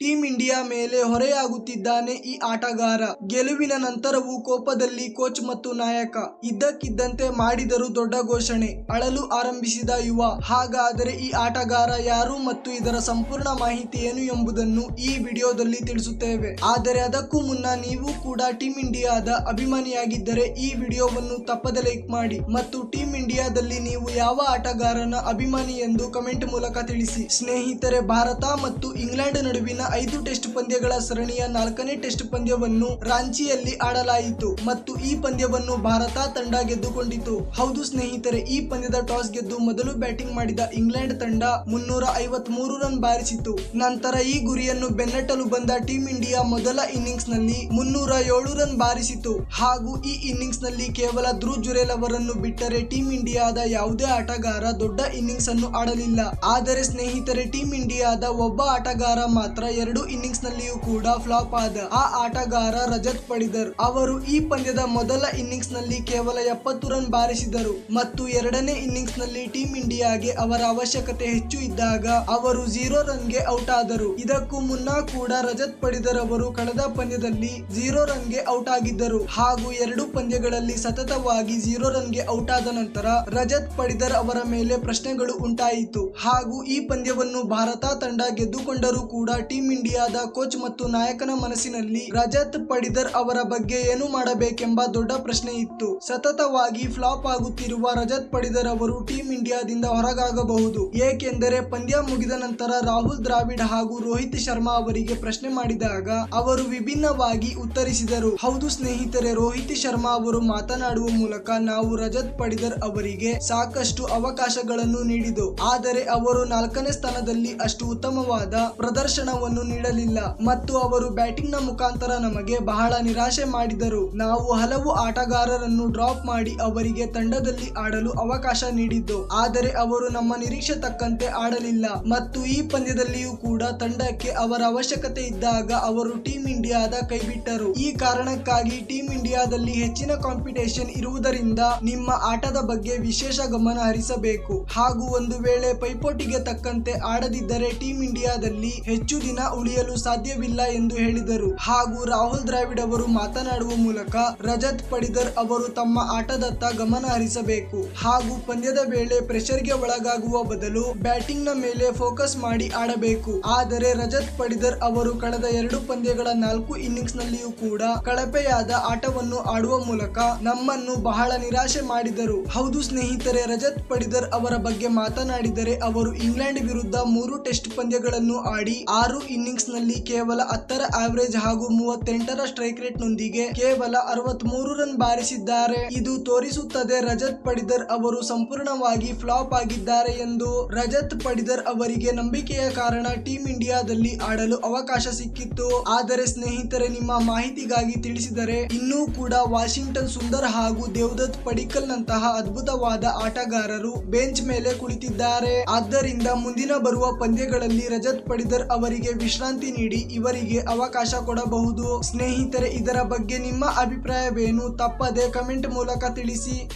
Team India ಮೇಲೆ ಹೊರೆಯಾಗುತ್ತಿದ್ದಾನೆ ಈ ಆಟಗಾರ. ಗೆಲುವಿನ ನಂತರವೂ ಕೋಪದಲ್ಲಿ ಕೋಚ್ ಮತ್ತು ನಾಯಕ ಇದ್ದಕ್ಕಿದ್ದಂತೆ ಮಾಡಿದರು ದೊಡ್ಡ ಘೋಷಣೆ. ಅಳಲು ಆರಂಭಿಸಿದ ಯುವ. ಹಾಗಾದರೆ ಈ ಆಟಗಾರ ಯಾರು ಮತ್ತು ಇದರ ಸಂಪೂರ್ಣ ಮಾಹಿತಿ ಏನು ಎಂಬುದನ್ನು ಈ ವಿಡಿಯೋದಲ್ಲಿ ತಿಳಿಸುತ್ತೇವೆ. ಆದರೆ ಅದಕ್ಕೂ ಮುನ್ನ ನೀವು ಕೂಡ ಟೀಂ ಇಂಡಿಯಾದ ಅಭಿಮಾನಿಯಾಗಿದ್ದರೆ ಈ ವಿಡಿಯೋವನ್ನು ತಪ್ಪದೆ ಲೈಕ್ ಮಾಡಿ ಮತ್ತು ಟೀಂ ಇಂಡಿಯಾದಲ್ಲಿ ನೀವು ಯಾವ ಆಟಗಾರನ ಅಭಿಮಾನಿ ಎಂದು ಕಮೆಂಟ್ ಮೂಲಕ ತಿಳಿಸಿ. ಸ್ನೇಹಿತರೆ, ಭಾರತ ಮತ್ತು ಇಂಗ್ಲೆಂಡ್ ನಡುವಿನ ಐದು ಟೆಸ್ಟ್ ಪಂದ್ಯಗಳ ಸರಣಿಯ ನಾಲ್ಕನೇ ಟೆಸ್ಟ್ ಪಂದ್ಯವನ್ನು ರಾಂಚಿಯಲ್ಲಿ ಆಡಲಾಯಿತು ಮತ್ತು ಈ ಪಂದ್ಯವನ್ನು ಭಾರತ ತಂಡ ಗೆದ್ದುಕೊಂಡಿತು. ಹೌದು ಸ್ನೇಹಿತರೆ, ಈ ಪಂದ್ಯದ ಟಾಸ್ ಗೆದ್ದು ಮೊದಲು ಬ್ಯಾಟಿಂಗ್ ಮಾಡಿದ ಇಂಗ್ಲೆಂಡ್ ತಂಡ ಮುನ್ನೂರ ಐವತ್ಮೂರು ರನ್ ಬಾರಿಸಿತು ನಂತರ ಈ ಗುರಿಯನ್ನು ಬೆನ್ನಟ್ಟಲು ಬಂದ ಟೀಂ ಇಂಡಿಯಾ ಮೊದಲ ಇನ್ನಿಂಗ್ಸ್ನಲ್ಲಿ ಮುನ್ನೂರ ಏಳು ರನ್ ಬಾರಿಸಿತು ಹಾಗೂ ಈ ಇನ್ನಿಂಗ್ಸ್ನಲ್ಲಿ ಕೇವಲ ಧ್ರುವ್ ಜುರೇಲ್ ಅವರನ್ನು ಬಿಟ್ಟರೆ ಟೀಂ ಇಂಡಿಯಾದ ಯಾವುದೇ ಆಟಗಾರ ದೊಡ್ಡ ಇನ್ನಿಂಗ್ಸ್ ಅನ್ನು ಆಡಲಿಲ್ಲ. ಆದರೆ ಸ್ನೇಹಿತರೆ, ಟೀಂ ಇಂಡಿಯಾದ ಒಬ್ಬ ಆಟಗಾರ ಮಾತ್ರ ಎರಡು ಇನ್ನಿಂಗ್ಸ್ ನಲ್ಲಿಯೂ ಕೂಡ ಫ್ಲಾಪ್ ಆದ. ಆ ಆಟಗಾರ ರಜತ್ ಪಡಿದರ್ ಅವರು ಈ ಪಂದ್ಯದ ಮೊದಲ ಇನ್ನಿಂಗ್ಸ್ನಲ್ಲಿ ಕೇವಲ ಎಪ್ಪತ್ತು ರನ್ ಬಾರಿಸಿದರು ಮತ್ತು ಎರಡನೇ ಇನ್ನಿಂಗ್ಸ್ನಲ್ಲಿ ಟೀಂ ಇಂಡಿಯಾಗೆ ಅವರ ಅವಶ್ಯಕತೆ ಹೆಚ್ಚು ಇದ್ದಾಗ ಅವರು ಜೀರೋ ರನ್ಗೆ ಔಟ್ ಆದರು. ಇದಕ್ಕೂ ಮುನ್ನ ಕೂಡ ರಜತ್ ಪಡಿದರ್ ಅವರು ಕಳೆದ ಪಂದ್ಯದಲ್ಲಿ ಝೀರೋ ರನ್ಗೆ ಔಟ್ ಆಗಿದ್ದರು. ಹಾಗೂ ಎರಡು ಪಂದ್ಯಗಳಲ್ಲಿ ಸತತವಾಗಿ ಝೀರೋ ರನ್ಗೆ ಔಟ್ ಆದ ನಂತರ ರಜತ್ ಪಡಿದರ್ ಅವರ ಮೇಲೆ ಪ್ರಶ್ನೆಗಳು ಉಂಟಾಯಿತು. ಹಾಗೂ ಈ ಪಂದ್ಯವನ್ನು ಭಾರತ ತಂಡ ಗೆದ್ದುಕೊಂಡರೂ ಕೂಡ ಟೀಂ ಇಂಡಿಯಾದ ಕೋಚ್ ಮತ್ತು ನಾಯಕನ ಮನಸ್ಸಿನಲ್ಲಿ ರಜತ್ ಪಡಿದರ್ ಅವರ ಬಗ್ಗೆ ಏನು ಮಾಡಬೇಕೆಂಬ ದೊಡ್ಡ ಪ್ರಶ್ನೆ ಇತ್ತು. ಸತತವಾಗಿ ಫ್ಲಾಪ್ ಆಗುತ್ತಿರುವ ರಜತ್ ಪಡಿದರ್ ಅವರು ಟೀಂ ಇಂಡಿಯಾದಿಂದ ಹೊರಗಾಗಬಹುದು. ಏಕೆಂದರೆ ಪಂದ್ಯ ಮುಗಿದ ನಂತರ ರಾಹುಲ್ ದ್ರಾವಿಡ್ ಹಾಗೂ ರೋಹಿತ್ ಶರ್ಮಾ ಅವರಿಗೆ ಪ್ರಶ್ನೆ ಮಾಡಿದಾಗ ಅವರು ವಿಭಿನ್ನವಾಗಿ ಉತ್ತರಿಸಿದರು. ಹೌದು ಸ್ನೇಹಿತರೆ, ರೋಹಿತ್ ಶರ್ಮಾ ಅವರು ಮಾತನಾಡುವ ಮೂಲಕ ನಾವು ರಜತ್ ಪಡಿದರ್ ಅವರಿಗೆ ಸಾಕಷ್ಟು ಅವಕಾಶಗಳನ್ನು ನೀಡಿದೆವು. ಆದರೆ ಅವರು ನಾಲ್ಕನೇ ಸ್ಥಾನದಲ್ಲಿ ಅಷ್ಟು ಉತ್ತಮವಾದ ಪ್ರದರ್ಶನವನ್ನು ನೀಡಲಿಲ್ಲ ಮತ್ತು ಅವರು ಬ್ಯಾಟಿಂಗ್ನ ಮುಖಾಂತರ ನಮಗೆ ಬಹಳ ನಿರಾಶೆ ಮಾಡಿದರು. ನಾವು ಹಲವು ಆಟಗಾರರನ್ನು ಡ್ರಾಪ್ ಮಾಡಿ ಅವರಿಗೆ ತಂಡದಲ್ಲಿ ಆಡಲು ಅವಕಾಶ ನೀಡಿದ್ದು, ಆದರೆ ಅವರು ನಮ್ಮ ನಿರೀಕ್ಷೆ ತಕ್ಕಂತೆ ಆಡಲಿಲ್ಲ ಮತ್ತು ಈ ಪಂದ್ಯದಲ್ಲಿಯೂ ಕೂಡ ತಂಡಕ್ಕೆ ಅವರ ಅವಶ್ಯಕತೆ ಇದ್ದಾಗ ಅವರು ಟೀಮ್ ಇಂಡಿಯಾದ ಕೈಬಿಟ್ಟರು. ಈ ಕಾರಣಕ್ಕಾಗಿ ಟೀಮ್ ಇಂಡಿಯಾದಲ್ಲಿ ಹೆಚ್ಚಿನ ಕಾಂಪಿಟೇಷನ್ ಇರುವುದರಿಂದ ನಿಮ್ಮ ಆಟದ ಬಗ್ಗೆ ವಿಶೇಷ ಗಮನ ಹರಿಸಬೇಕು. ಹಾಗೂ ಒಂದು ವೇಳೆ ಪೈಪೋಟಿಗೆ ತಕ್ಕಂತೆ ಆಡದಿದ್ದರೆ ಟೀಮ್ ಇಂಡಿಯಾದಲ್ಲಿ ಹೆಚ್ಚು ದಿನ ಉಳಿಯಲು ಸಾಧ್ಯವಿಲ್ಲ ಎಂದು ಹೇಳಿದರು. ಹಾಗೂ ರಾಹುಲ್ ದ್ರಾವಿಡ್ ಅವರು ಮಾತನಾಡುವ ಮೂಲಕ ರಜತ್ ಪಡಿದರ್ ಅವರು ತಮ್ಮ ಆಟದತ್ತ ಗಮನ ಹರಿಸಬೇಕು. ಹಾಗೂ ಪಂದ್ಯದ ವೇಳೆ ಪ್ರೆಷರ್ಗೆ ಒಳಗಾಗುವ ಬದಲು ಬ್ಯಾಟಿಂಗ್ನ ಮೇಲೆ ಫೋಕಸ್ ಮಾಡಿ ಆಡಬೇಕು. ಆದರೆ ರಜತ್ ಪಡಿದರ್ ಅವರು ಕಳೆದ ಎರಡು ಪಂದ್ಯಗಳ ನಾಲ್ಕು ಇನ್ನಿಂಗ್ಸ್ ನಲ್ಲಿಯೂ ಕೂಡ ಕಳಪೆಯಾದ ಆಟವನ್ನು ಆಡುವ ಮೂಲಕ ನಮ್ಮನ್ನು ಬಹಳ ನಿರಾಶೆ ಮಾಡಿದರು. ಹೌದು ಸ್ನೇಹಿತರೆ, ರಜತ್ ಪಡಿದರ್ ಅವರ ಬಗ್ಗೆ ಮಾತನಾಡಿದರೆ ಅವರು ಇಂಗ್ಲೆಂಡ್ ವಿರುದ್ಧ ಮೂರು ಟೆಸ್ಟ್ ಪಂದ್ಯಗಳನ್ನು ಆಡಿ ಆರು ಇನ್ನಿಂಗ್ಸ್ನಲ್ಲಿ ಕೇವಲ ಹತ್ತರ ಆವರೇಜ್ ಹಾಗೂ ಮೂವತ್ತೆಂಟರ ಸ್ಟ್ರೈಕ್ ರೇಟ್ ನೊಂದಿಗೆ ಕೇವಲ ಅರವತ್ಮೂರು ರನ್ ಬಾರಿಸಿದ್ದಾರೆ. ಇದು ತೋರಿಸುತ್ತದೆ ರಜತ್ ಪಡಿದರ್ ಅವರು ಸಂಪೂರ್ಣವಾಗಿ ಫ್ಲಾಪ್ ಆಗಿದ್ದಾರೆ ಎಂದು. ರಜತ್ ಪಡಿದರ್ ಅವರಿಗೆ ನಂಬಿಕೆಯ ಕಾರಣ ಟೀಂ ಇಂಡಿಯಾದಲ್ಲಿ ಆಡಲು ಅವಕಾಶ ಸಿಕ್ಕಿತ್ತು. ಆದರೆ ಸ್ನೇಹಿತರೆ, ನಿಮ್ಮ ಮಾಹಿತಿಗಾಗಿ ತಿಳಿಸಿದರೆ ಇನ್ನೂ ಕೂಡ ವಾಷಿಂಗ್ಟನ್ ಸುಂದರ್ ಹಾಗೂ ದೇವದತ್ ಪಡಿಕಲ್ ನಂತಹ ಅದ್ಭುತವಾದ ಆಟಗಾರರು ಬೆಂಚ್ ಮೇಲೆ ಕುಳಿತಿದ್ದಾರೆ. ಆದ್ದರಿಂದ ಮುಂದಿನ ಬರುವ ಪಂದ್ಯಗಳಲ್ಲಿ ರಜತ್ ಪಡಿದರ್ ಅವರಿಗೆ ವಿಶ್ರಾಂತಿ ನೀಡಿ ಇವರಿಗೆ ಅವಕಾಶ ಕೊಡಬಹುದು. ಸ್ನೇಹಿತರೆ ಇದರ ಬಗ್ಗೆ ನಿಮ್ಮ ಅಭಿಪ್ರಾಯವೇನು? ತಪ್ಪದೆ ಕಮೆಂಟ್ ಮೂಲಕ ತಿಳಿಸಿ.